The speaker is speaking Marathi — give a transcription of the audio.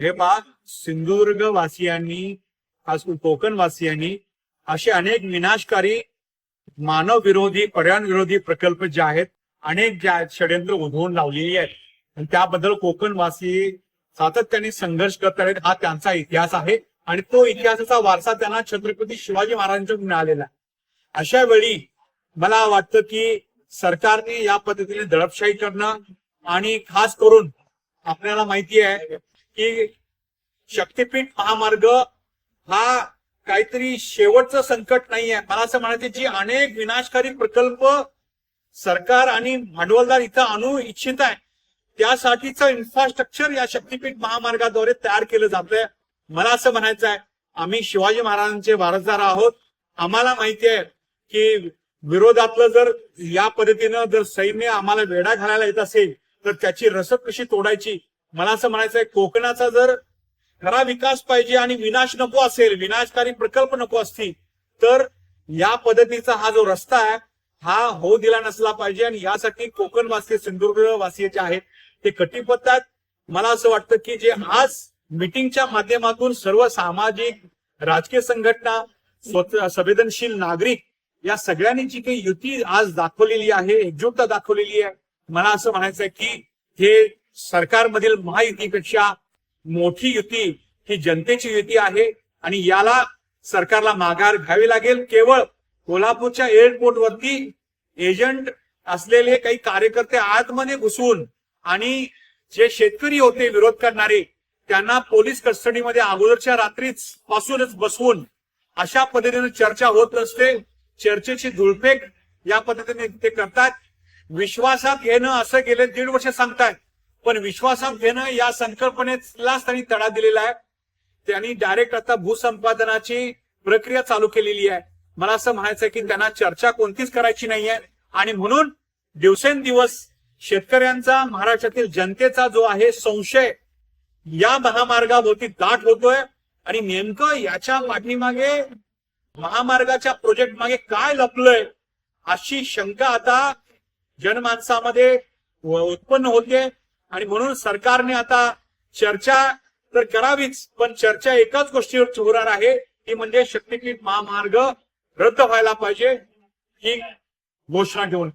हे बाग सिंधुदुर्ग वासियांनी खास कोकण वासियांनी असे अनेक विनाशकारी मानव विरोधी पर्यावरण विरोधी प्रकल्प जे आहेत अनेक ज्या षडयंत्र उधळून लावलेली आहेत. आणि त्याबद्दल कोकणवासी सातत्याने संघर्ष करत आहेत हा त्यांचा इतिहास आहे. आणि तो इतिहासाचा वारसा त्यांना छत्रपती शिवाजी महाराजांकडून मिळालेला आहे. अशा वेळी मला वाटतं की सरकारने या पद्धतीने दडपशाही करणं आणि खास करून आपल्याला माहिती आहे की शक्तीपीठ महामार्ग हा काहीतरी शेवटचं संकट नाही आहे मला असं म्हणायचं जी अनेक विनाशकारी प्रकल्प सरकार आणि भांडवलदार इथं आणू इच्छित आहे. त्यासाठीचं इन्फ्रास्ट्रक्चर या शक्तीपीठ महामार्गाद्वारे तयार केलं जातंय. मला असं म्हणायचं आहे आम्ही शिवाजी महाराजांचे वारसदार आहोत. आम्हाला माहिती आहे की विरोधातलं जर या पद्धतीनं जर सैन्य आम्हाला वेढा घालायला येत असेल तर त्याची रसद कशी तोडायची? मला असं म्हणायचंय कोकणाचा जर खरा विकास पाहिजे आणि विनाश नको असेल विनाशकारी प्रकल्प नको असतील तर या पद्धतीचा हा जो रस्ता आहे हा होऊ दिला नसला पाहिजे आणि यासाठी कोकणवासी सिंधुदुर्ग वासी जे आहेत ते कटिबद्ध आहेत. मला असं वाटतं की जे आज मिटिंगच्या माध्यमातून सर्व सामाजिक राजकीय संघटना स्वत- संवेदनशील नागरिक या सगळ्यांनी जी काही युती आज दाखवलेली आहे एकजुटता दाखवलेली आहे मला असं म्हणायचं आहे की हे सरकारमधील महायुतीपेक्षा मोठी युती ही जनतेची युती आहे आणि याला सरकारला माघार घ्यावी लागेल. केवळ कोल्हापूरच्या एअरपोर्ट वरती एजंट असलेले काही कार्यकर्ते आतमध्ये घुसवून आणि जे शेतकरी होते विरोध करणारे त्यांना पोलीस कस्टडीमध्ये अगोदरच्या रात्रीच पासूनच बसवून अशा पद्धतीने चर्चा होत असते. चर्चेची धुळफेक या पद्धतीने ते करतात. विश्वासात घेणं असं गेले दीड वर्ष सांगतायत. पण विश्वासात घेणं या संकल्पनेलाच त्यांनी तडा दिलेला आहे. त्यांनी डायरेक्ट आता भूसंपादनाची प्रक्रिया चालू केलेली आहे. मला असं म्हणायचं की त्यांना चर्चा कोणतीच करायची नाहीये. आणि म्हणून दिवसेंदिवस शेतकऱ्यांचा महाराष्ट्रातील जनतेचा जो आहे संशय या महामार्गाभोवती दाट होतोय. आणि नेमकं याच्या पाठीमागे महामार्गाच्या प्रोजेक्ट मागे काय लपलंय अशी शंका आता जनमानसामध्ये उत्पन्न होते. आणि म्हणून सरकारने आता चर्चा तर करावीच पण चर्चा एकाच गोष्टीवर होणार आहे ती म्हणजे शक्तीपीठ महामार्ग रद्द व्हायला पाहिजे ही घोषणा घेऊन